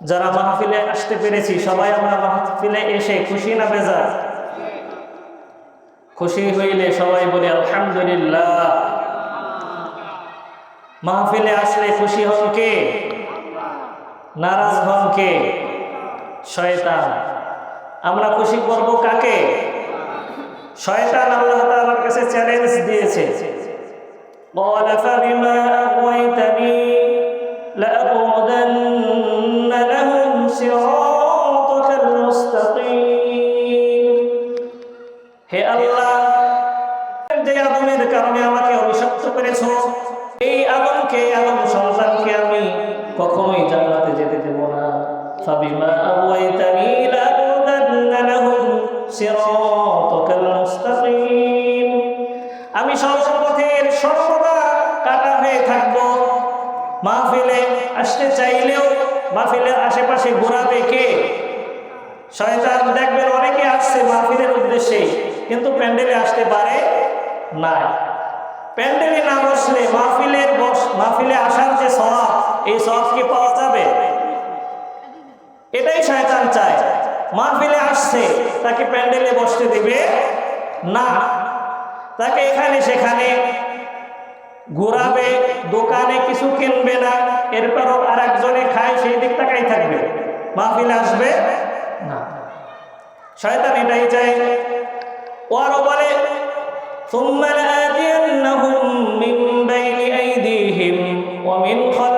যারা মাহফিলে আসতে পেরেছি সবাই আমরা মাহফিলে এসে খুশি না বেজার খুশি হইলে সবাই বলি আলহামদুলিল্লাহ মাহফিলে আসলে খুশি হন কে নারাজ হন কে শয়তান আমরা খুশি করব কাকে শয়তান আল্লাহ তাআলার কাছে চ্যালেঞ্জ দিয়েছে قال فبما أغويتني لأقعدن চাইলেও মাহফিলের আশেপাশে ঘোরাবে কে? শয়তান দেখবেন অনেকে আসছে মাহফিলের উদ্দেশ্যে, কিন্তু প্যান্ডেলে আসতে পারে না প্যান্ডেলে না বসলে মাহফিলের বস, মাহফিলে আসার যে স্বভাব এই স্বভাব কি পাওয়া যাবে? এটাই শয়তান চায়। মাহফিলে আসছে, তাকে প্যান্ডেলে বসতে দেবে না। তাকে এখানে সেখানে ঘোরাবে দোকানে কিছু কিনবে না এরপরও আর একজনে খায় সেই দিক তাকাই থাকবে মাহফিলে আসবে না শয়তান এটাই চায় ও আরো বলে ثم لآتينهم من بين أيديهم ومن خلفهم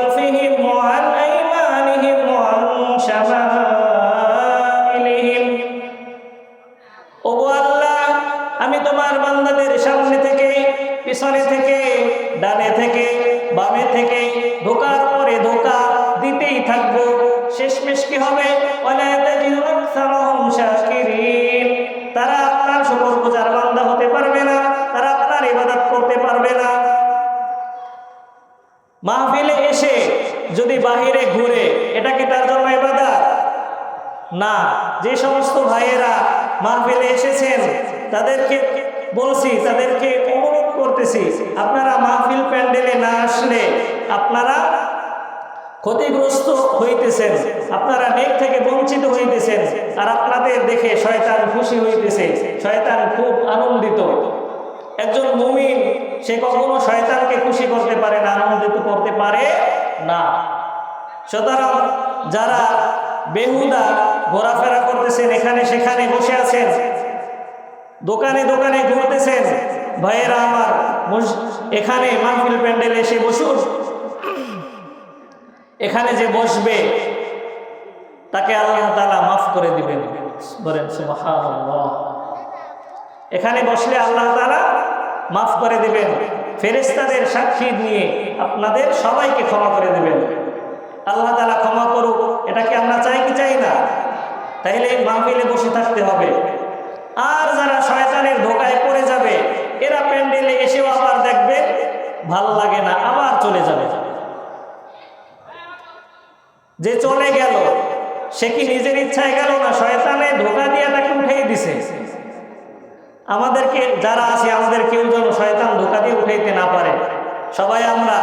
শেষমেশ কি হবে? তারা আপনার শুকর গুজার বান্দা হতে পারবে না, তারা আপনার ইবাদত করতে পারবে না। মাহফিলে এসে যদি বাহিরে ঘুরে, এটা কি তার জন্য ইবাদত? না, যে সমস্ত ভাইয়েরা মাহফিলে এসেছেন, তাদেরকে বলছি, তাদেরকে অনুরোধ করতেছি, আপনারা মাহফিল প্যান্ডেলে না আসলে আপনারা ক্ষতিগ্রস্ত হইতেছেন। আপনারা নেক থেকে বঞ্চিত হইতেছেন আর আপনাদের দেখে শয়তান খুশি হইতেছে। শয়তান খুব আনন্দিত। একজন মুমিন, সে কখনো শয়তানকে খুশি করতে পারে না, আনন্দিত করতে পারে না। সুতরাং যারা বেহুদা ঘোরাফেরা করতেছেন, এখানে সেখানে বসে আছেন, দোকানে দোকানে ঘুরতেছেন, ভাইয়েরা আমার এখানে মাহফিল প্যান্ডেল এসে বসুন। এখানে যে বসবে, তাকে আল্লাহ তালা মাফ করে দিবেন। বলেন এখানে বসলে আল্লাহ তালা মাফ করে দিবেন। ফেরেস্তাদের সাক্ষী নিয়ে আপনাদের সবাইকে ক্ষমা করে দিবেন। আল্লাহ তালা ক্ষমা করুক, এটা কি আমরা চাই কি চাই না? তাইলে এই মাহফিলে বসে থাকতে হবে। আর যারা শয়তানের ধোকায় পড়ে যাবে, এরা প্যান্ডেলে এসেও আবার দেখবে, ভালো লাগে না, আবার চলে যাবে। যে চলে গেল, সে কি নিজের ইচ্ছায় গেল না শয়তানে ধোকা দিয়ে তাকে উঠেই দিছে? আমাদেরকে যারা আছে, আমাদের কেউ যেন শয়তান ধোকা দিয়ে উঠাইতে না পারে। সবাই আমরা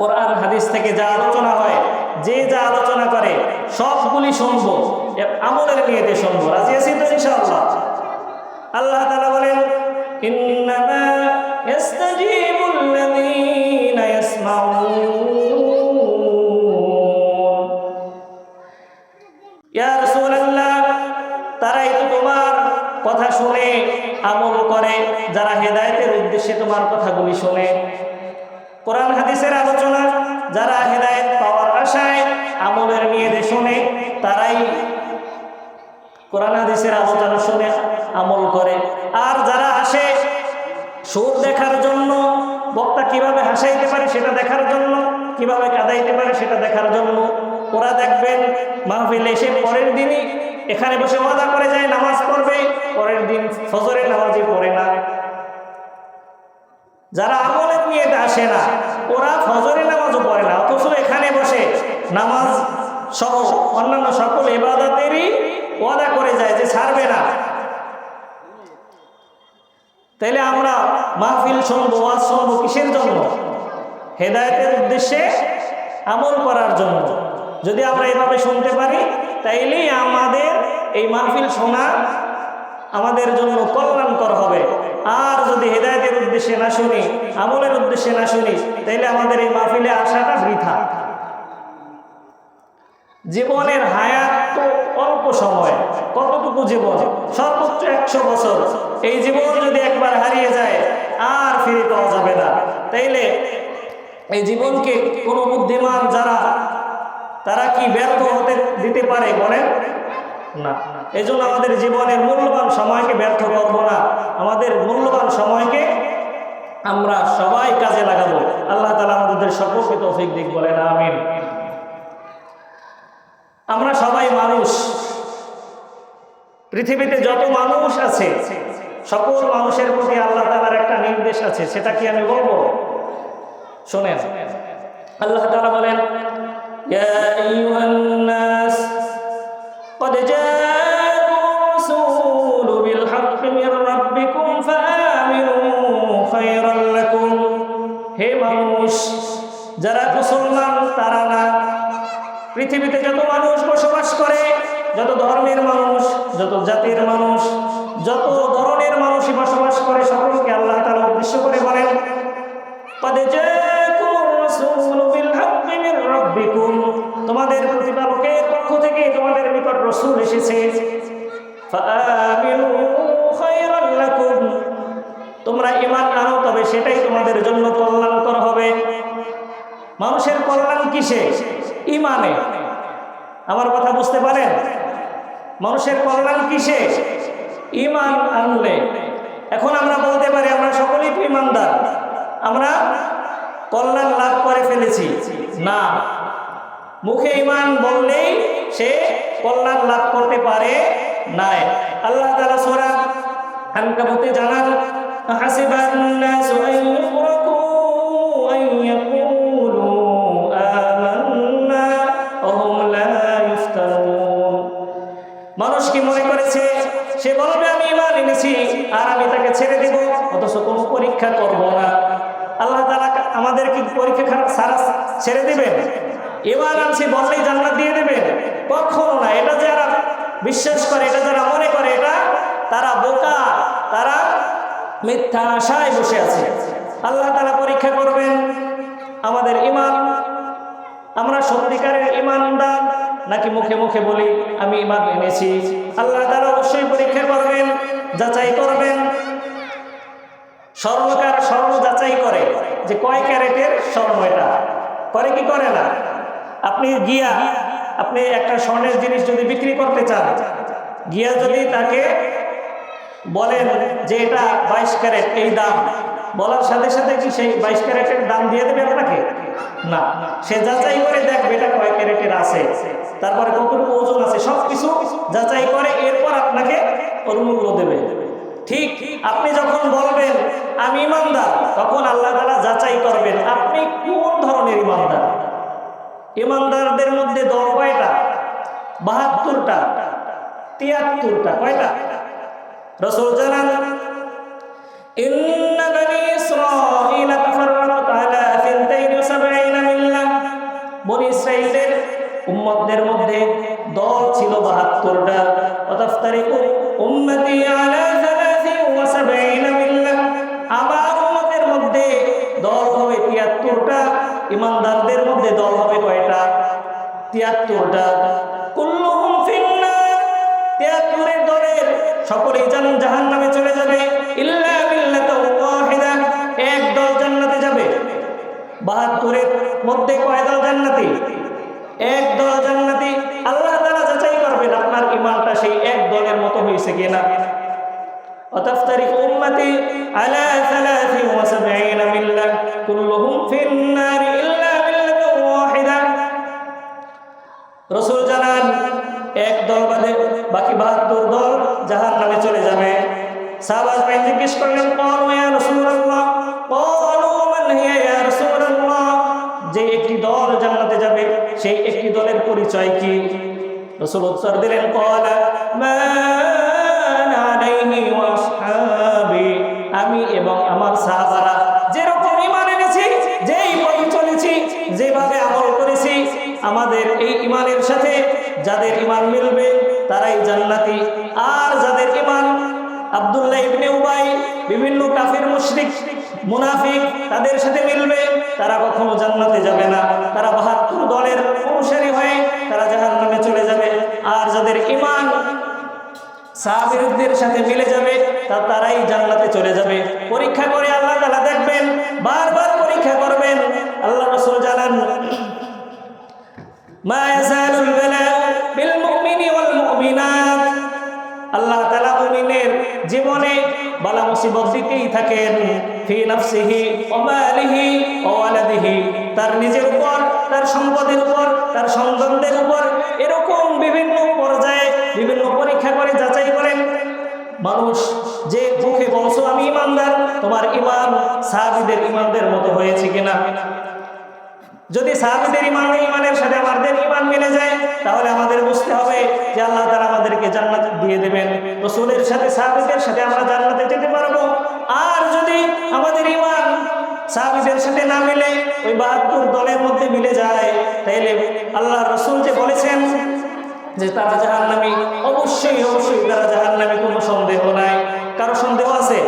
কোরআন, হাদিস থেকে যা আলোচনা হয়, যে যা আলোচনা করে, সবগুলি শুনব আমলের নিয়েতে শুনব। রাজি আছি তো ইনশাআল্লাহ? আল্লাহ তাআলা বলেন, ইন্নামা ইয়াস্তাজিবুল শুনে, আমল করে, যারা হেদায়েতের উদ্দেশ্যে তোমার কথাগুলি শোনে। কোরআন হাদিসের আলোচনা, যারা হেদায়েত পাওয়ার আশায় আমলের নিয়ে শুনে, তারাই কোরআন হাদিসের আলোচনা শুনে আমল করে। আর যারা আসে সুর দেখার জন্য, বক্তা কীভাবে হাসাইতে পারে সেটা দেখার জন্য, কীভাবে কাদাইতে পারে সেটা দেখার জন্য, ওরা দেখবেন, মাহফিল এসে পরের দিনই এখানে বসে ওয়াদা করে যায়, নামাজ পড়বে পরের দিন ফজরের নামাজই পড়ে না। যারা আমলের নিয়ে আসে না, ওরা ফজরের নামাজও পড়ে না, অথচ এখানে বসে নামাজ সহ অন্যান্য সকল এবাদাতেরই ওয়াদা করে যায় যে ছাড়বে না। তাইলে আমরা মাহফিল শুনব, ওয়াজ শুনব কিসের জন্য? হেদায়তের উদ্দেশ্যে আমল করার জন্য। যদি আমরা এভাবে শুনতে পারি, তাইলেই আমাদের এই মাহফিল শোনা আমাদের জন্য কল্যাণকর হবে। আর যদি হেদায়তের উদ্দেশ্যে না শুনি, আমলের উদ্দেশ্যে না শুনি, তাইলে আমাদের এই মাহফিলে আসাটা বৃথা। জীবনের হায়াত তো অল্প সময়, কতটুকু জীবন? সর্বোচ্চ একশো বছর। এই জীবন যদি একবার হারিয়ে যায়, আর ফিরে পাওয়া যাবে না। তাইলে এই জীবনকে কোনো বুদ্ধিমান যারা, তারা কি ব্যর্থ হতে দিতে পারে বলেন? না। এই আমাদের জীবনের মূল্যবান সময়কে ব্যর্থ করব না। আমাদের মূল্যবান সময়কে আমরা সবাই কাজে লাগাবো। আল্লাহ তালা আমাদের সকলকে তৌফিক দিক বলেন, আমিন। আমরা সবাই মানুষ। পৃথিবীতে যত মানুষ আছে, সকল মানুষের প্রতি আল্লাহ তালার একটা নির্দেশ আছে, সেটা কি আমি বলব? শোনেন। আল্লাহ তালা বলেন পৃথিবীতে যত মানুষ বসবাস করে, যত ধর্মের মানুষ, যত জাতির মানুষ, যত ধরনের মানুষই বসবাস করে সকলকে আল্লাহ তারা উদ্দেশ্য করে বলেন তাদের যে বুঝতে পারেন মানুষের কল্যাণ কিসে? ইমান আনলে। এখন আমরা বলতে পারি, আমরা সকলেই তো ইমানদার আমরা কল্যাণ লাভ করে ফেলেছি। না। মুখে ইমান বললেই সে কল্যাণ লাভ করতে পারে নাই। আল্লাহ তালা সোরা আনকাবুতে জানান, হাসিবান নাসু আন ইউরাকু আন অথচ কোনো পরীক্ষা করব না। আল্লাহ তালা আমাদের কি পরীক্ষা খারাপ সারা ছেড়ে দিবেন। এবার আনছি বললেই জান্নাত দিয়ে দেবেন। কখনো না, এটা যারা বিশ্বাস করে, এটা যারা মনে করে, এটা তারা বোকা, তারা মিথ্যা আশায় বসে আছে। আল্লাহ তালা পরীক্ষা করবেন আমাদের ইমান আমরা সত্যিকারের ইমানদার নাকি মুখে মুখে বলি, আমি ইমান এনেছি। আল্লাহ তারা অবশ্যই পরীক্ষা করবেন, যাচাই করবেন। স্বর্ণকার স্বর্ণ যাচাই করে যে কয় ক্যারেটের স্বর্ণ এটা। করে কি করে না? আপনি গিয়া, আপনি একটা স্বর্ণের জিনিস যদি বিক্রি করতে চান, গিয়া যদি তাকে বলেন যে এটা বাইশ ক্যারেট, এই দাম, বলার সাথে সাথে কি সেই বাইশ ক্যারেটের দাম দিয়ে দেবে আপনাকে? না। সে যাচাই করে দেখবে এটা কয় ক্যারেটের আছে। তারপরে কতটুকু ওজন আছে সব কিছু যাচাই করে এরপর আপনাকে ওর মূল্য দেবে। ঠিক আপনি যখন বলবেন আমি ইমানদার তখন আল্লাহ তালা যাচাই করবেন আপনি কোন ধরনের ইমানদার ইমানদারদের মধ্যে দল কয়টা বাহাত্তরটা তিয়াত্তরটা কয়টা রসুল জানান إن بني إسرائيل تفرقت على ثنتين وسبعين ملة বনি ইসরাইলের উম্মতদের মধ্যে দল ছিল বাহাত্তরটা অতাফতারিকু উম্মতি আলা ইমানদারদের মধ্যে দল হবে কয়টা তিয়াত্তরটা কুল্লুহুম ফিন্নার তিয়াত্তরের দলের সকলেই জান জাহান নামে চলে যাবে ইল্লা বিল্লাতাও ওয়াহিদা এক দল জান্নাতে যাবে বাহাত্তরের মধ্যে কয় দল জান্নাতি এক দল জান্নাতি আল্লাহ তাআলা যাচাই করবেন আপনার ইমানটা সেই এক দলের মতো হয়েছে কিনা وتفترق أمتي على ثلاث وسبعين ملة كلهم في النار রসুল জানান, এক দল বাদে বাকি বাহাত্তর দল জাহান নামে চলে যাবে। সাহবাজ ভাই জিজ্ঞেস করলেন যে একটি দল জান্নাতে যাবে, সেই একটি দলের পরিচয় কি? রসুল উত্তর দিলেন ক্বালা তারা কখনো জান্নাতে যাবে না। তারা বাহাত্তর দলের অনুসারী হয়ে তারা জাহান্নামে চলে যাবে। আর যাদের ইমান সাহাবিরুদ্ধের সাথে মিলে যাবে, তা তারাই জান্নাতে চলে যাবে। পরীক্ষা করে আল্লাহ তালা দেখবেন, বারবার পরীক্ষা করবেন। আল্লাহ রসুল জানান আল্লাহ তাআলা মুমিনের জীবনে বালা মুসিবত দিতেই থাকেন। ফি নাফসিহি ওয়া মালিহি তার নিজের উপর, তার সম্পদের উপর, তার সন্তানদের উপর এরকম বিভিন্ন পর্যায়ে বিভিন্ন পরীক্ষা করে যাচাই করেন মানুষ যে মুখে বলছো, আমি ইমানদার, তোমার ইমান সাহাবীদের ইমানদের মতো হয়েছে কিনা? যদি সাহাবিদের ইমান ইমানের সাথে আমাদের ইমান মিলে যায়, তাহলে আমাদের বুঝতে হবে যে আল্লাহ তারা আমাদেরকে জান্নাত দিয়ে দেবেন। রসুলের সাথে, সাহাবিদের সাথে আমরা জান্নাতে যেতে পারব। আর যদি আমাদের ইমান সাহাবিদের সাথে না মিলে ওই বাহাত্তর দলের মধ্যে মিলে যায়। তাইলে আল্লাহ রসুল যে বলেছেন যে তারা জাহান্নামী, অবশ্যই অবশ্যই তারা জাহান্নামী, কোনো সন্দেহ নাই। কারও সন্দেহ আছে?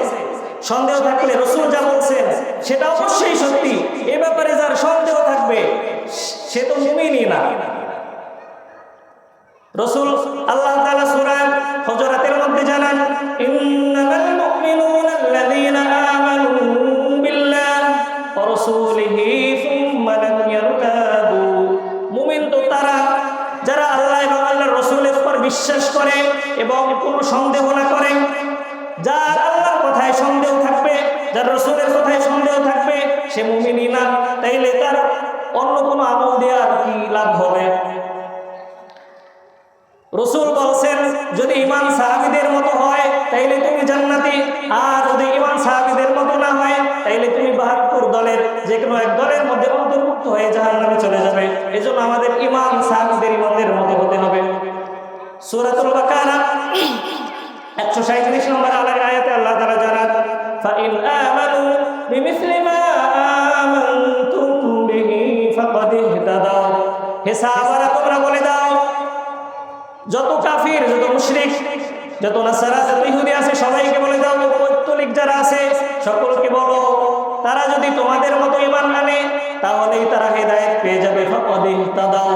সন্দেহ থাকলে রসুল যা বলছেন, সেটা অবশ্যই সত্যি। এ ব্যাপারে যার সন্দেহ থাকবে, সে তো মুমিনই না। রসুল আল্লাহ বিশ্বাস করে এবং কোনো সন্দেহ না করে। যার আল্লাহর কথায় সন্দেহ থাকবে, যার রসুলের কথায় সন্দেহ থাকবে, সে মুমিনই না। তাইলে তার অন্য কোনো আমল দেওয়ার কি লাভ হবে? রসুল বলছেন, যদি ইমান সাহাবিদের মতো হয়, তাইলে তুমি জান্নাতি। আর যদি ইমান সাহাবিদের মতো না হয়, তাইলে তুমি বাহাত্তর দলের যে কোনো এক দলের মধ্যে অন্তর্ভুক্ত হয়ে জাহান নামে চলে যাবে। এজন্য আমাদের ইমান সাহাবিদের ইমানদের মতো হতে হবে। সুরাতুল বাকারা একশো সাঁত্রিশ নম্বর আলার আয়াতে আল্লাহ তারা জানান فإن آمنوا بمثل ما آمنتم به فقد اهتدوا হে সাহাবারা তোমরা বলে দাও যত কাফির যত মুশরিক যত নাসারা যত ইহুদি আছে সবাইকে বলে দাও পৈতলিক যারা আছে সকলকে বলো তারা যদি তোমাদের মতো ইমান আনে তাহলেই তারা হেদায়েত পেয়ে যাবে ফকদ ইহতাদাও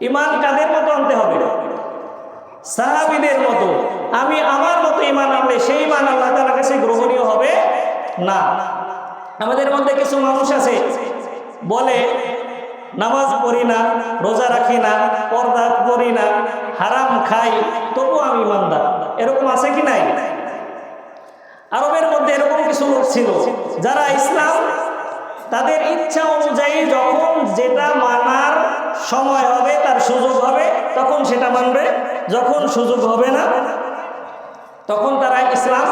ইমান কাদের মতো আনতে হবে সাহাবিদের মতো, আমি আমার মতো ইমান আনলে সেই ইমান আল্লাহ তালার কাছে গ্রহণীয় হবে? না। আমাদের মধ্যে কিছু মানুষ আছে, বলে নামাজ পড়ি না, রোজা রাখি না, পর্দা করি না, হারাম খাই, তবু আমি ইমানদার এরকম আছে কি নাই? আরবের মধ্যে এরকম কিছু লোক ছিল, যারা ইসলাম তাদের ইচ্ছা অনুযায়ী যখন যেটা মানার সময় হবে, তার সুযোগ হবে, তখন সেটা মানবে। যখন সুযোগ হবে না, তখন তারা ইসলাম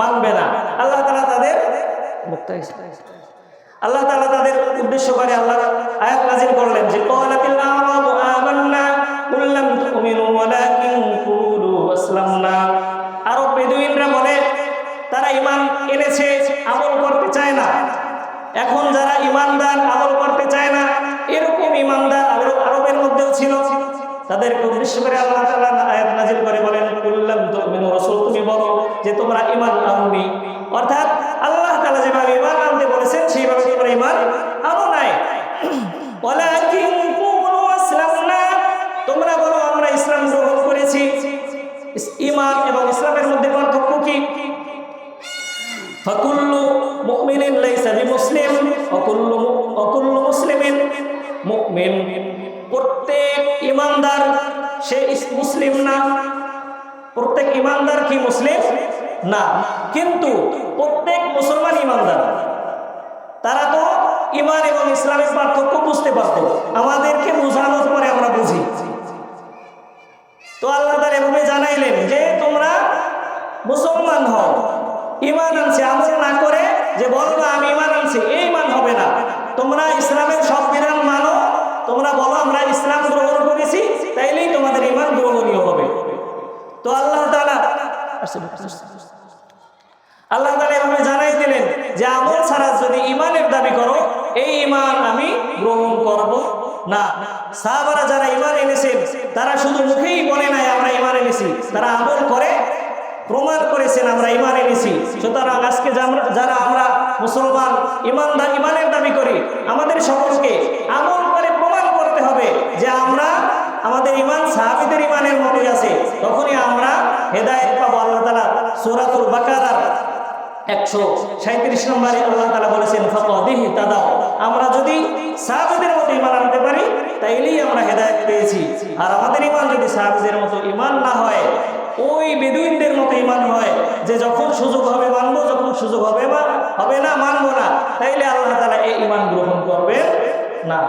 মানবে না। আল্লাহ তালা তাদের আল্লাহ তালা তাদের উদ্দেশ্য করে আল্লাহ আয়াত নাজিল করলেন যে তারা ঈমান এনেছে করতে চায় না। এখন যারা ইমানদার আমল করতে চায় না, এরকম ইমানদার তাদেরকে উদ্দেশ্য করে আল্লাহ তাআলা আয়াত নাজিল করে বলেন কুল্লাম তুমিনু রাসূল তুমি বলো যে তোমরা ঈমান আনুনি। অর্থাৎ আল্লাহ তাআলা যেভাবে ঈমান আনতে বলেছেন, সেইভাবে তোমরা ঈমান আনো নাই। ওয়ালাকিন তোমরা বলো, আমরা ইসলাম গ্রহণ করেছি। ঈমান এবং ইসলামের মধ্যে পার্থক্য কি? ফাকুল্লু মুমিনিন লাইসা বিমুসলিম অকুল্লু অকুল্লু মুসলিমিন, মুমিন মুসলিম না? প্রত্যেক ইমানদার কি মুসলিম? না। কিন্তু প্রত্যেক মুসলমান ইমানদার। তারা তো ইমান এবং ইসলামের পার্থক্য বুঝতে পারতো। আমাদেরকে বোঝানোর পরে আমরা বুঝি। তো আল্লাহ তার এভাবে জানাইলেন যে, তোমরা মুসলমান হও, ইমান আনছে, আমল না করে যে বলো না, আমি ইমান আনছি, এই ইমান হবে না। তোমরা ইসলামের সব বিধান মানো তোমরা বলো, আমরা ইসলাম গ্রহণ করেছি, তাইলেই তোমাদের ইমান গ্রহণীয় হবে। তো আল্লাহ আল্লাহ তাআলা এভাবে জানাই দিলেন যে আমল ছাড়া যদি ইমানের দাবি করো, এই ইমান আমি গ্রহণ করব না। সাহাবারা যারা ইমান এনেছেন, তারা শুধু মুখেই বলে নাই, আমরা ইমান এনেছি। তারা আমল করে, প্রমাণ করেছেন, আমরা ইমান এনেছি। সুতরাং আজকে যারা আমরা মুসলমান ইমানদার ইমানের দাবি করি, আমাদের সকলকে আমল যে আমরা আমাদের ইমান সাহাবিদের ইমানের মতোই আছে। তখনই আমরা হেদায়েত পাবো আল্লাহ তালা সুরাতুল বাকারার একশো সাঁত্রিশ নম্বরে আল্লাহ তালা বলেছেন ফকদিহি তাদাও আমরা যদি সাহাবিদের মতো ইমান আনতে পারি, তাইলেই আমরা হেদায়েত পেয়েছি। আর আমাদের ইমান যদি সাহাবিদের মতো ইমান না হয়, ওই বেদুইনদের মতো ইমান হয়, যে যখন সুযোগ হবে মানবো, যখন সুযোগ হবে বা হবে না, মানবো না, তাইলে আল্লাহ তালা এই ইমান গ্রহণ করবে না।